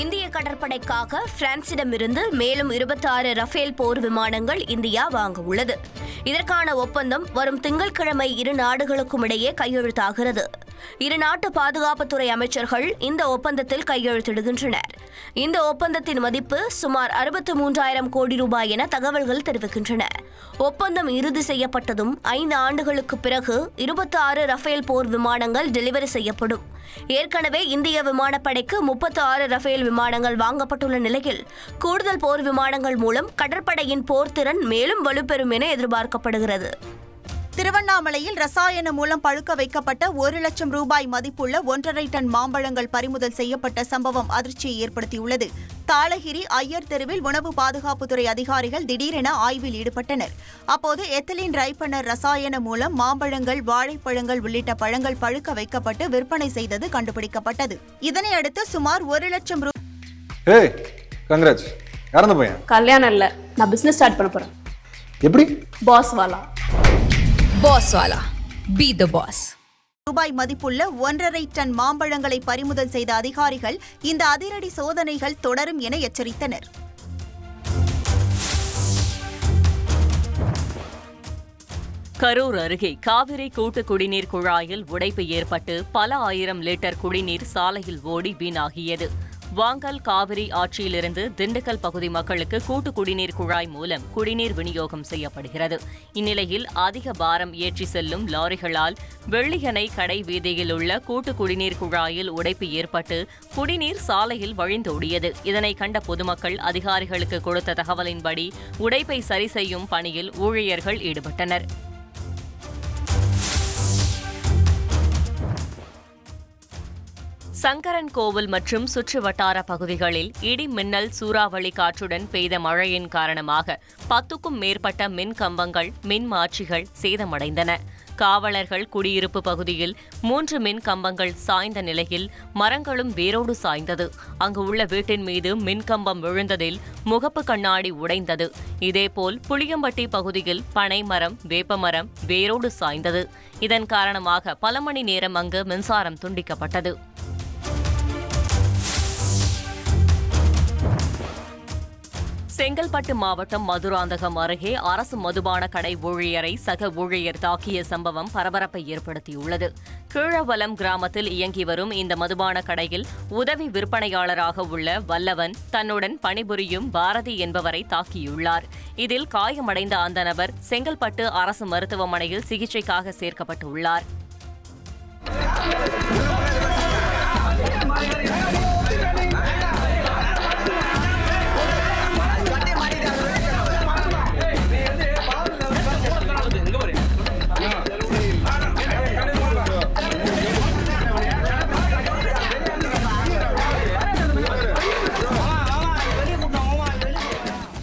இந்திய கடற்படைக்காக பிரான்சிடமிருந்து மேலும் 26 ரஃபேல் போர் விமானங்கள் இந்தியா வாங்க உள்ளது இதற்கான ஒப்பந்தம் வரும் திங்கட்கிழமை இரு நாடுகளுக்கும் இடையே கையெழுத்தாகிறது. இரு நாட்டு பாதுகாப்புத்துறை அமைச்சர்கள் இந்த ஒப்பந்தத்தில் கையெழுத்திடுகின்றனர். இந்த ஒப்பந்தத்தின் மதிப்பு சுமார் அறுபத்து மூன்றாயிரம் கோடி ரூபாய் என தகவல்கள் தெரிவிக்கின்றன. ஒப்பந்தம் இறுதி செய்யப்பட்டதும் ஐந்து ஆண்டுகளுக்கு பிறகு இருபத்தி ஆறு ரஃபேல் போர் விமானங்கள் டெலிவரி செய்யப்படும். ஏற்கனவே இந்திய விமானப்படைக்கு முப்பத்தி ஆறு ரஃபேல் விமானங்கள் வாங்கப்பட்டுள்ள நிலையில் கூடுதல் போர் விமானங்கள் மூலம் கடற்படையின் போர்த்திறன் மேலும் வலுப்பெறும் என எதிர்பார்க்கப்படுகிறது. திருவண்ணாமலையில் ரசாயன மூலம் பழுக்க வைக்கப்பட்ட ஒரு லட்சம் ரூபாய் மதிப்புள்ள ஒன்றரை டன் மாம்பழங்கள் பறிமுதல் செய்யப்பட்ட சம்பவம் அதிர்ச்சியை ஏற்படுத்தியுள்ளது. தாளகிரி ஐயர் தெருவில் உணவு பாதுகாப்புத்துறை அதிகாரிகள் திடீரென ஆய்வில் ஈடுபட்டனர். அப்போது எத்திலின் ரைப்பனர் ரசாயன மூலம் மாம்பழங்கள் வாழைப்பழங்கள் உள்ளிட்ட பழங்கள் பழுக்க வைக்கப்பட்டு விற்பனை செய்தது கண்டுபிடிக்கப்பட்டது. இதனையடுத்து சுமார் ஒரு லட்சம் ரூபாய் கல்யாணம் இல்ல. நான் பிசினஸ் ஸ்டார்ட் பண்ண போறேன். எப்படி? Boss Wala. Boss Wala. Be the boss. ரூபாய் மதிப்புள்ள ஒன்றரை டன் மாம்பழங்களை பறிமுதல் செய்த அதிகாரிகள் இந்த அதிரடி சோதனைகள் தொடரும் என எச்சரித்தனர் கரூர் அருகே காவிரி கூட்டு குடிநீர் குழாயில் உடைப்பு ஏற்பட்டு பல ஆயிரம் லிட்டர் குடிநீர் சாலையில் ஓடி வீணாகியது வாங்கல் காவிரி ஆற்றிலிருந்து திண்டுக்கல் பகுதி மக்களுக்கு கூட்டு குடிநீர் குழாய் மூலம் குடிநீர் விநியோகம் செய்யப்படுகிறது. இந்நிலையில் அதிக பாரம் ஏற்றி செல்லும் லாரிகளால் வெள்ளியணை கடை வீதியில் உள்ள கூட்டு குடிநீர் குழாயில் உடைப்பு ஏற்பட்டு குடிநீர் சாலையில் வழிந்தோடியது. இதனை கண்ட பொதுமக்கள் அதிகாரிகளுக்கு கொடுத்த தகவலின்படி உடைப்பை சரி செய்யும் பணியில் ஊழியர்கள் ஈடுபட்டனர். சங்கரன் கோவில் மற்றும் சுற்று வட்டார பகுதிகளில் இடி மின்னல் சூறாவளி காற்றுடன் பெய்த மழையின் காரணமாக பத்துக்கும் மேற்பட்ட மின் கம்பங்கள் மின் மாற்றிகள் சேதமடைந்தன. காவலர்கள் குடியிருப்பு பகுதியில் மூன்று மின் கம்பங்கள் சாய்ந்த நிலையில் மரங்களும் வேரோடு சாய்ந்தது. அங்கு உள்ள வீட்டின் மீது மின்கம்பம் விழுந்ததில் முகப்பு கண்ணாடி உடைந்தது. இதேபோல் புளியம்பட்டி பகுதியில் பனை மரம் வேப்பமரம் வேரோடு சாய்ந்தது. இதன் காரணமாக பல மணி நேரம் அங்கு மின்சாரம் துண்டிக்கப்பட்டது. செங்கல்பட்டு மாவட்டம் மதுராந்தகம் அருகே அரசு மதுபான கடை ஊழியரை சக ஊழியர் தாக்கிய சம்பவம் பரபரப்பை ஏற்படுத்தியுள்ளது. கீழவலம் கிராமத்தில் இயங்கி வரும் இந்த மதுபான கடையில் உதவி விற்பனையாளராக உள்ள வல்லவன் தன்னுடன் பணிபுரியும் பாரதி என்பவரை தாக்கியுள்ளார். இதில் காயமடைந்த அந்த நபர் செங்கல்பட்டு அரசு மருத்துவமனையில் சிகிச்சைக்காக சேர்க்கப்பட்டுள்ளார்.